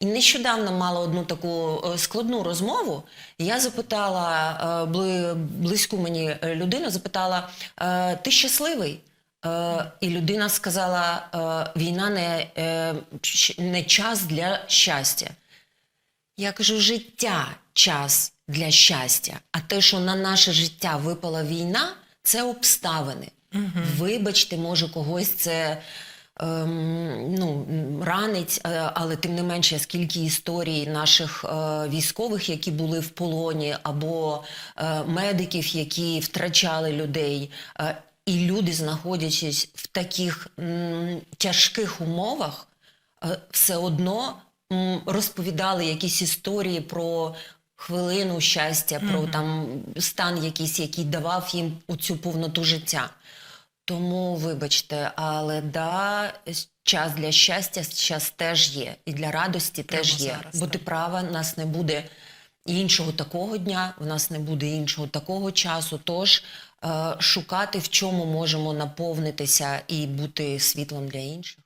І нещодавно мала одну таку е, складну розмову. Я запитала е, близьку мені е, людину, запитала: ти щасливий? І людина сказала: війна не, не час для щастя. Я кажу, життя час для щастя. А те, що на наше життя випала війна, це обставини. Вибачте, може, когось це ну, ранить, е, але тим не менше, скільки історій наших е, військових, які були в полоні, або е, медиків, які втрачали людей. І люди, знаходячись в таких м, тяжких умовах, все одно м, розповідали якісь історії про хвилину щастя, про там стан якийсь, який давав їм цю повноту життя. Тому, вибачте, але да, час для щастя час теж є, і для радості Прямо теж є. зараз, Бо так. ти права, в нас не буде іншого такого дня, в нас не буде іншого такого часу. Тож е, шукати, в чому можемо наповнитися і бути світлом для інших.